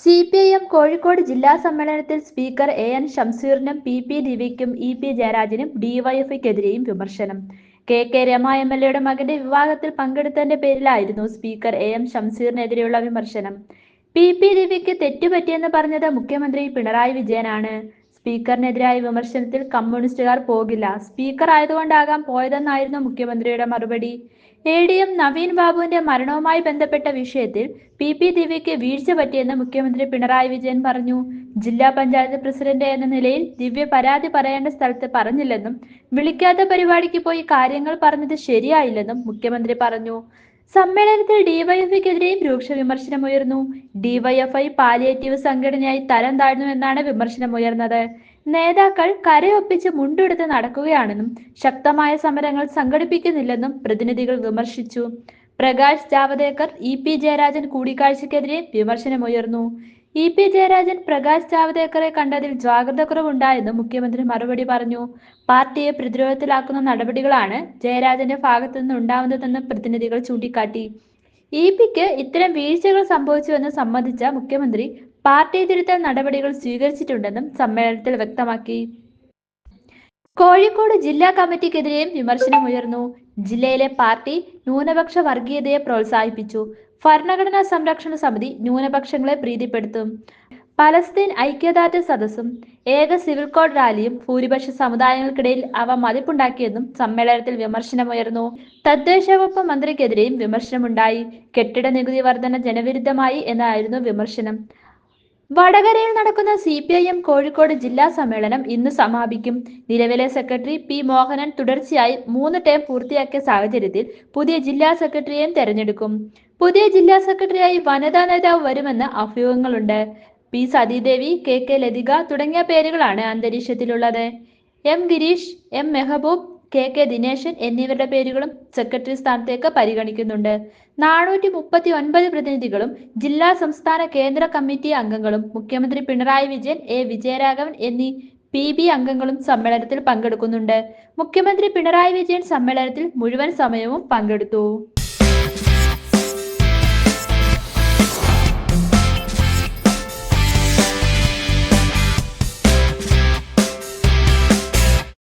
C P I M Kozhikode ജില്ലാ സമ്മേളനത്തിൽ speaker A N ഷംസീറിനും പി പി ദിവ്യയ്ക്കും ഇ പി ജയരാജനും ഡിവൈഎഫ്ഐക്കെതിരെയും വിമർശനം. K K Rema M L എയുടെ മകന്റെ വിവാഹത്തിൽ പങ്കെടുത്തതിന്റെ പേരിലായിരുന്നു സ്പീക്കർ എ എം ഷംസീറിനെതിരെയുള്ള വിമർശനം. പി പി ദിവ്യയ്ക്ക് തെറ്റുപറ്റിയെന്ന് പറഞ്ഞത് മുഖ്യമന്ത്രി പിണറായി വിജയനാണ്. സ്പീക്കറിനെതിരായ വിമർശനത്തിൽ കമ്മ്യൂണിസ്റ്റുകാർ പോകില്ല. സ്പീക്കർ ആയതുകൊണ്ടാകാം പോയതെന്നായിരുന്നു മുഖ്യമന്ത്രിയുടെ മറുപടി. എ ഡി എം നവീൻ ബാബുവിന്റെ മരണവുമായി ബന്ധപ്പെട്ട വിഷയത്തിൽ പി പി ദിവ്യയ്ക്ക് വീഴ്ച പറ്റിയെന്ന് മുഖ്യമന്ത്രി പിണറായി വിജയൻ പറഞ്ഞു. ജില്ലാ പഞ്ചായത്ത് പ്രസിഡന്റ് എന്ന നിലയിൽ ദിവ്യ പരാതി പറയേണ്ട സ്ഥലത്ത് പറഞ്ഞില്ലെന്നും വിളിക്കാത്ത പരിപാടിക്ക് പോയി കാര്യങ്ങൾ പറഞ്ഞത് ശരിയായില്ലെന്നും മുഖ്യമന്ത്രി പറഞ്ഞു. സമ്മേളനത്തിൽ ഡിവൈഎഫ്ഐക്കെതിരെയും രൂക്ഷ വിമർശനമുയർന്നു. ഡിവൈഎഫ്ഐ പാലിയേറ്റീവ് സംഘടനയായി തരം താഴ്ന്നു എന്നാണ് വിമർശനമുയർന്നത്. നേതാക്കൾ കരയൊപ്പിച്ച് മുണ്ടെടുത്ത് നടക്കുകയാണെന്നും ശക്തമായ സമരങ്ങൾ സംഘടിപ്പിക്കുന്നില്ലെന്നും പ്രതിനിധികൾ വിമർശിച്ചു. പ്രകാശ് ജാവദേക്കർ ഇ പി ജയരാജൻ കൂടിക്കാഴ്ചക്കെതിരെ വിമർശനമുയർന്നു. ഇ പി ജയരാജൻ പ്രകാശ് ജാവദേക്കറെ കണ്ടതിൽ ജാഗ്രത കുറവുണ്ടായെന്ന് മുഖ്യമന്ത്രി മറുപടി പറഞ്ഞു. പാർട്ടിയെ പ്രതിരോധത്തിലാക്കുന്ന നടപടികളാണ് ജയരാജന്റെ ഭാഗത്തു നിന്ന് ഉണ്ടാവുന്നതെന്ന് പ്രതിനിധികൾ ചൂണ്ടിക്കാട്ടി. ഇ പിക്ക് ഇത്തരം വീഴ്ചകൾ സംഭവിച്ചുവെന്ന് സമ്മതിച്ച മുഖ്യമന്ത്രി പാർട്ടി തിരുത്തൽ നടപടികൾ സ്വീകരിച്ചിട്ടുണ്ടെന്നും സമ്മേളനത്തിൽ വ്യക്തമാക്കി. കോഴിക്കോട് ജില്ലാ കമ്മിറ്റിക്കെതിരെയും വിമർശനമുയർന്നു. ജില്ലയിലെ പാർട്ടി ന്യൂനപക്ഷ വർഗീയതയെ പ്രോത്സാഹിപ്പിച്ചു. ഭരണഘടനാ സംരക്ഷണ സമിതി ന്യൂനപക്ഷങ്ങളെ പ്രീതിപ്പെടുത്തും. പലസ്തീൻ ഐക്യദാർഢ്യ സദസ്സും ഏക സിവിൽ കോഡ് റാലിയും ഭൂരിപക്ഷ സമുദായങ്ങൾക്കിടയിൽ അവ മതിപ്പുണ്ടാക്കിയെന്നും സമ്മേളനത്തിൽ വിമർശനമുയർന്നു. തദ്ദേശ വകുപ്പ് മന്ത്രിക്കെതിരെയും വിമർശനമുണ്ടായി. കെട്ടിട നികുതി വർധന ജനവിരുദ്ധമായി എന്നായിരുന്നു വിമർശനം. വടകരയിൽ നടക്കുന്ന C P I M Kozhikode ജില്ലാ സമ്മേളനം ഇന്ന് സമാപിക്കും. നിലവിലെ സെക്രട്ടറി പി മോഹനൻ തുടർച്ചയായി മൂന്ന് ടേം പൂർത്തിയാക്കിയ സാഹചര്യത്തിൽ പുതിയ ജില്ലാ സെക്രട്ടറിയെയും തെരഞ്ഞെടുക്കും. പുതിയ ജില്ലാ സെക്രട്ടറിയായി വനിതാ നേതാവ് വരുമെന്ന് അഭ്യൂഹങ്ങളുണ്ട്. P. Sathidevi K. K. Lathika തുടങ്ങിയ പേരുകളാണ് അന്തരീക്ഷത്തിലുള്ളത്. M. Girish M. Mehaboob K. K. Dineshan എന്നിവരുടെ പേരുകളും സെക്രട്ടറി സ്ഥാനത്തേക്ക് പരിഗണിക്കുന്നുണ്ട്. നാനൂറ്റി മുപ്പത്തി ഒൻപത് പ്രതിനിധികളും ജില്ലാ സംസ്ഥാന കേന്ദ്ര കമ്മിറ്റി അംഗങ്ങളും മുഖ്യമന്ത്രി പിണറായി വിജയൻ എ. വിജയരാഘവൻ എന്നീ പി. ബി. അംഗങ്ങളും സമ്മേളനത്തിൽ പങ്കെടുക്കുന്നുണ്ട്. മുഖ്യമന്ത്രി പിണറായി വിജയൻ സമ്മേളനത്തിൽ മുഴുവൻ സമയവും പങ്കെടുത്തു.